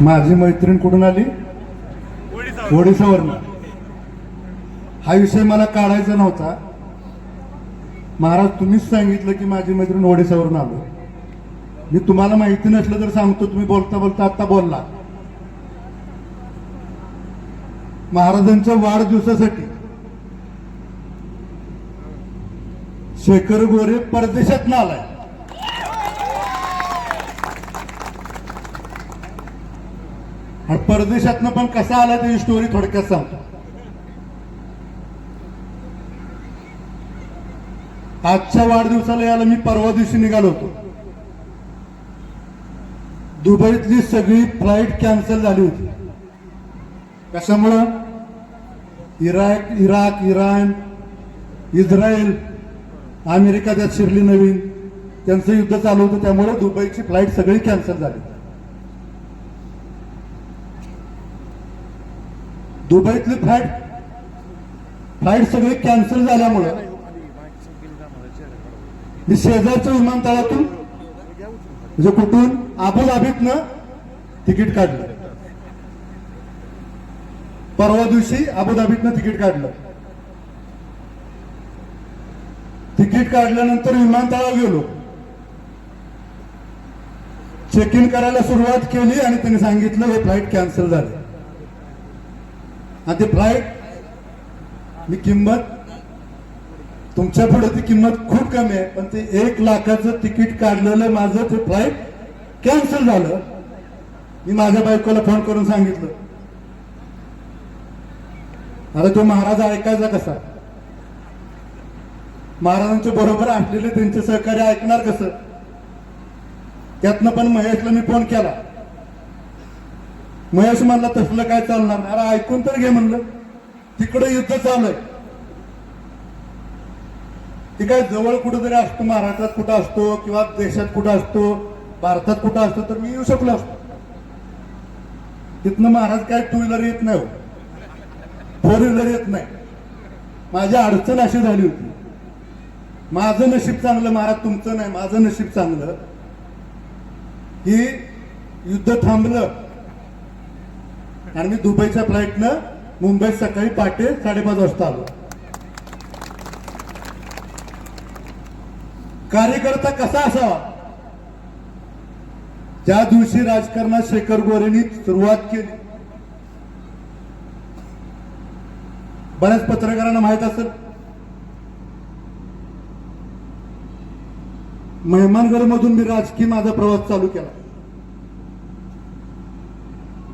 माझी मैत्रीण कुठून आली? ओडिसावरनं. हा विषय मला काढायचा नव्हता. महाराज तुम्हीच सांगितलं की माझी मैत्रीण ओडिसावरून आलो. मी तुम्हाला माहिती नसलं तर सांगतो तुम्ही बोलता बोलता आता बोलला. महाराजांच्या वाढदिवसासाठी शेखर गोरे परदेशात आलाय आणि परदेशातनं पण कसा आला त्याची स्टोरी थोडक्यात सांगतो. आजच्या वाढदिवसाला यायला मी परवा दिवशी निघालो होतो. दुबईतली सगळी फ्लाईट कॅन्सल झाली होती. कशामुळं? Iraq Iraq Iran Israel America त्यात शिरली नवीन. त्यांचं युद्ध चालू होतं त्यामुळे दुबईची फ्लाईट सगळी कॅन्सल झाली. दुबईतली फ्लाईट फ्लाईट सगळी कॅन्सल झाल्यामुळं मी शेजारच्या विमानतळातून म्हणजे कुठून अबुधाबीतनं तिकीट काढलं. परवा दिवशी आबुधाबीतनं तिकीट काढलं. तिकीट काढल्यानंतर विमानतळावर गेलो. चेक इन करायला सुरुवात केली आणि त्यांनी सांगितलं हे फ्लाईट कॅन्सल झाले. आणि ते फ्लाईट मी किंमत तुमच्यापुढे ती किंमत खूप कमी आहे पण ते एक लाखाचं तिकीट काढलेलं माझं ते फ्लाईट कॅन्सल झालं. मी माझ्या बायकोला फोन करून सांगितलं. अरे तो महाराज ऐकायचा कसा? महाराजांच्या बरोबर असलेले त्यांचे सहकार्य ऐकणार कसं? त्यातनं पण महेशला मी फोन केला. महेश म्हणला तसलं काय चालणार नाही. अरे ऐकून तर घे म्हणलं. तिकडे युद्ध चालू आहे ती काय जवळ कुठेतरी असतो महाराष्ट्रात कुठं असतो किंवा देशात कुठं असतो भारतात कुठं असतो तर मी येऊ शकलो असतो. तिथनं महाराज काय टू व्हीलर येत नाही हो. फोर व्हीलर येत नाही. माझी अडचण अशी झाली होती. माझं नशीब चांगलं महाराज तुमचं नाही माझं नशीब चांगलं की युद्ध थांबलं. आणि मी दुबईच्या फ्लाईटनं मुंबईत सकाळी पहाटे साडेपाच वाजता आलो. कार्यकर्ता कसा असावा? ज्या दिवशी राजकारणात शेखर गोरेंनी सुरुवात केली. बऱ्याच पत्रकारांना माहीत असेल. मेहमानगड मधून मी राजकीय माझा प्रवास चालू केला.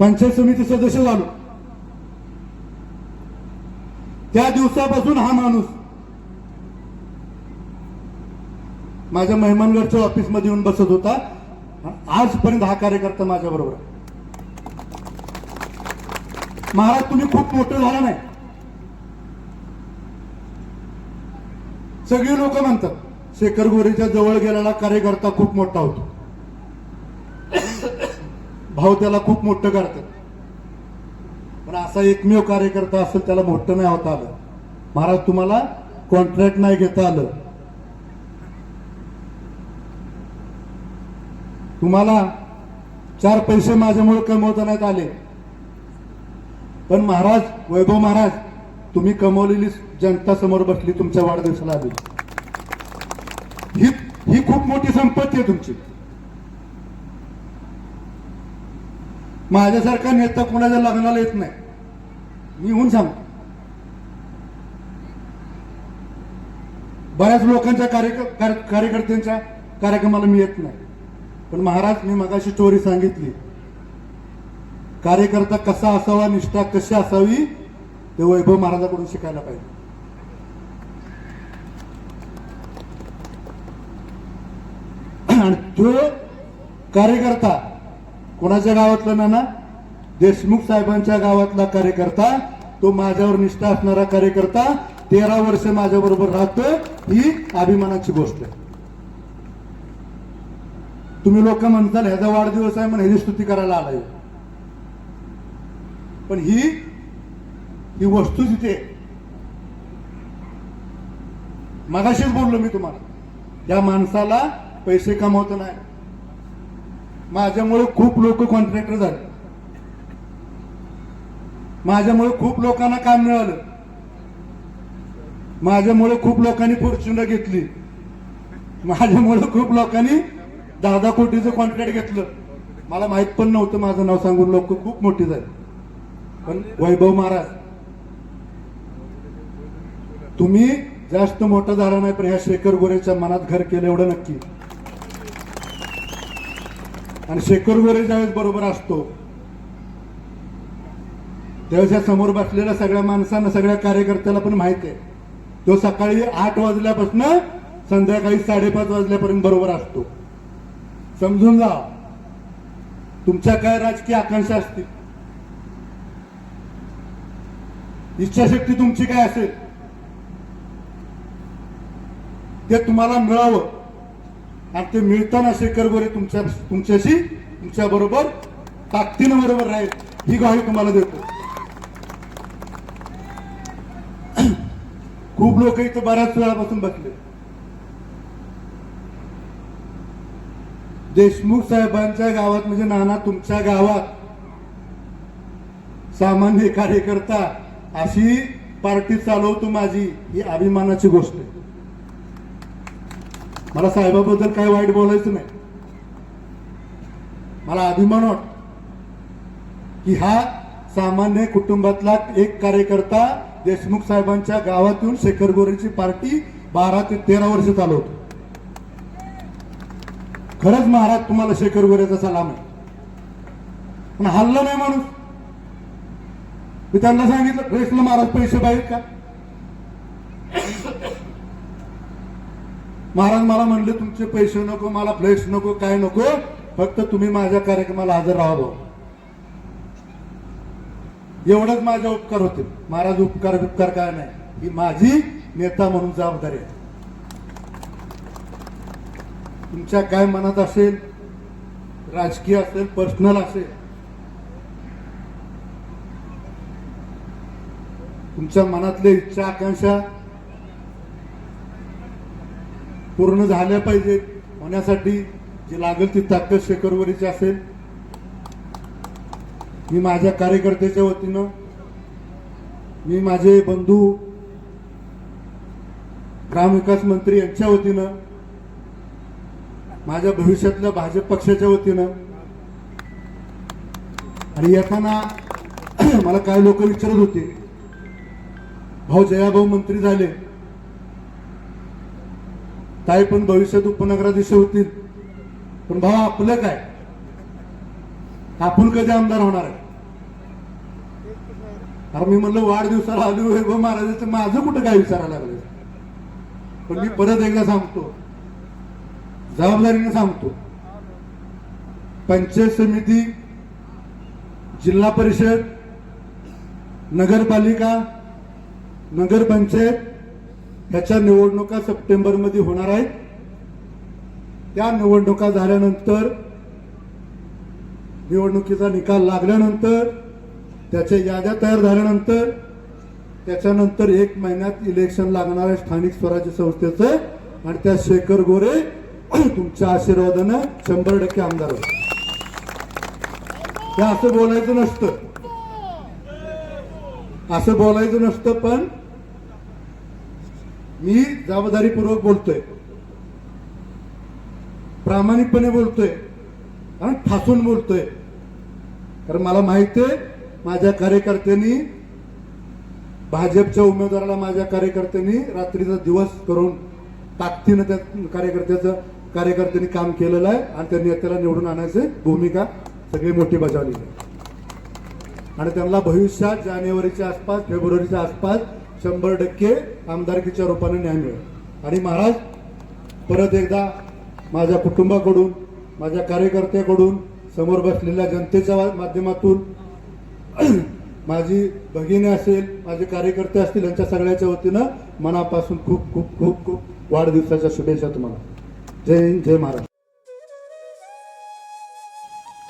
पंचायत समिती सदस्य झालो. त्या दिवसापासून हा माणूस माझ्या मेहमानगडच्या ऑफिसमध्ये येऊन बसत होता. आजपर्यंत हा कार्यकर्ता माझ्या बरोबर महाराज तुम्ही खूप मोठं झाला नाही. सगळी लोक म्हणतात शेखर गोरेच्या जवळ गेलेला कार्यकर्ता खूप मोठा होतो. भाऊ त्याला खूप मोठं करतात. पण असा एकमेव कार्यकर्ता असेल त्याला मोठं नाही होता आलं. महाराज तुम्हाला कॉन्ट्रॅक्ट नाही घेता आलं. तुम्हाला चार पैसे माझ्यामुळे कमवता नाहीत आले. पण महाराज वैभव महाराज तुम्ही कमवलेली जनता समोर बसली तुमच्या वाढदिवसाला आली ही ही खूप मोठी संपत्ती आहे तुमची. माझ्यासारखा नेता कोणाच्या लग्नाला येत नाही? मी होऊन सांगतो. बऱ्याच लोकांच्या कार्यक- कार्य- कार्यकर्त्यांच्या कार्यक्रमाला मी येत नाही. पण महाराज मी मगाशी स्टोरी सांगितली. कार्यकर्ता कसा असावा निष्ठा कशी असावी ते वैभव महाराजाकडून शिकायला पाहिजे. आणि तो कार्यकर्ता कोणाच्या गावातला नाना? देशमुख साहेबांच्या गावातला कार्यकर्ता. तो माझ्यावर निष्ठा असणारा कार्यकर्ता. तेरा वर्ष माझ्या बरोबर राहतोय. ही अभिमानाची गोष्ट आहे. तुम्ही लोक म्हणताल ह्याचा वाढदिवस आहे म्हणून ह्याची स्तुती करायला आलाय. पण ही ही वस्तू तिथे मगाशीच बोललो मी तुम्हाला या माणसाला पैसे कमावत नाही. माझ्यामुळे खूप लोक कॉन्ट्रॅक्टर झाले. माझ्यामुळे खूप लोकांना काम मिळालं. माझ्यामुळे खूप लोकांनी फॉर्च्युनर घेतली. माझ्यामुळे खूप लोकांनी दहा दहा कोटीचं कॉन्ट्रॅक्ट घेतलं. मला माहीत पण नव्हतं माझं नाव सांगून लोक खूप मोठी झाली. पण वैभव महाराज तुम्ही जास्त मोठं झाला नाही पण ह्या शेखर गोरेच्या मनात घर केलं एवढं नक्की. आणि शेखर गोरे ज्यावेळेस बरोबर असतो त्यावेळेस या समोर बसलेल्या सगळ्या माणसांना सगळ्या कार्यकर्त्याला पण माहिती आहे. तो सकाळी आठ वाजल्यापासून संध्याकाळी साडेपाच वाजल्यापर्यंत बरोबर असतो. समजून जा तुमच्या काय राजकीय आकांक्षा असतील? इच्छाशक्ती तुमची काय असेल? ते तुम्हाला मिळावं. आणि ते मिळताना शेखर गोरे तुमच्या तुमच्याशी तुमच्या बरोबर ताकदीनं बरोबर राहील. ही ग्वाही तुम्हाला देतो. खूप लोक इथं बऱ्याच वेळापासून बसले. देशमुख साहेबांच्या गावात म्हणजे नाना तुमच्या गावात सामान्य कार्यकर्ता अशी पार्टी चालवतो माझी ही अभिमानाची गोष्ट आहे. मला साहेबाबद्दल काही वाईट बोलायचं नाही. मला अभिमान वाट की हा सामान्य कुटुंबातला एक कार्यकर्ता देशमुख साहेबांच्या गावातून शेखर गोरेची पार्टी बारा ते तेरा वर्ष चालवतो खरंच महाराज तुम्हाला शेखर गोरेचा सलाम आहे. पण हल्ला नाही माणूस. मी त्यांना सांगितलं रेसला महाराज पैसे पाहिजेत का? महाराज मला म्हणले तुमचे पैसे नको मला फ्लेक्स नको काय नको फक्त तुम्ही माझ्या कार्यक्रमाला हजर राहा भाऊ. एवढंच माझे उपकार होते. महाराज उपकार उपकार काय नाही. ही माझी नेता म्हणून जबाबदारी आहे. तुमच्या काय मनात असेल राजकीय असेल पर्सनल असेल तुमच्या मनातले इच्छा आकांक्षा पूर्ण झाल्या पाहिजेत. होण्यासाठी जी लागेल ती ताकद शेखरवरीची असेल. मी माझ्या कार्यकर्त्याच्या वतीनं मी माझे बंधू ग्रामविकास मंत्री यांच्या वतीनं माझ्या भविष्यातल्या भाजप पक्षाच्या वतीनं आणि येताना मला काही लोक विचारत होते. भाऊ जयाभाऊ मंत्री झाले. ताई पण भविष्यात उपनगराधीश होतील. पण भाऊ आपलं काय? आपण कधी आमदार होणार आहे? कारण मी म्हणलं वाढदिवसाला आलो वैभव महाराजाचं माझं कुठं काय विचारायला लागलं पण मी परत एकदा सांगतो. जबाबदारीने सांगतो. पंचायत समिती जिल्हा परिषद नगरपालिका नगरपंचायत ह्याच्या निवडणुका सप्टेंबरमध्ये होणार आहेत. त्या निवडणुका झाल्यानंतर निवडणुकीचा निकाल लागल्यानंतर त्याच्या याद्या तयार झाल्यानंतर त्याच्यानंतर एक महिन्यात इलेक्शन लागणार आहे स्थानिक स्वराज्य संस्थेचं आणि त्या शेखर गोरे तुमच्या आशीर्वादानं शंभर टक्के आमदार होते हे असं बोलायचं नसतं. असं बोलायचं नसतं पण मी जबाबदारीपूर्वक बोलतोय. प्रामाणिकपणे बोलतोय. आणि ठासून बोलतोय. कारण मला माहिती आहे माझ्या कार्यकर्त्यांनी भाजपच्या उमेदवाराला माझ्या कार्यकर्त्यांनी रात्रीचा दिवस करून ताकदीनं त्या कार्यकर्त्याचं कार्यकर्त्यांनी काम केलेलं आहे आणि त्या नेत्याला निवडून आणायची भूमिका सगळी मोठी बजावली आहे. आणि त्यांना भविष्यात जानेवारीच्या आसपास फेब्रुवारीच्या आसपास शंभर टक्के आमदारकीच्या रूपाने न्याय मिळेल. आणि महाराज परत एकदा माझ्या कुटुंबाकडून माझ्या कार्यकर्त्याकडून समोर बसलेल्या जनतेच्या माध्यमातून माझी भगिनी असेल माझे कार्यकर्ते असतील यांच्या सगळ्याच्या वतीनं मनापासून खूप खूप खूप खूप वाढदिवसाच्या शुभेच्छा तुम्हाला. जय हिंद जय महाराष्ट्र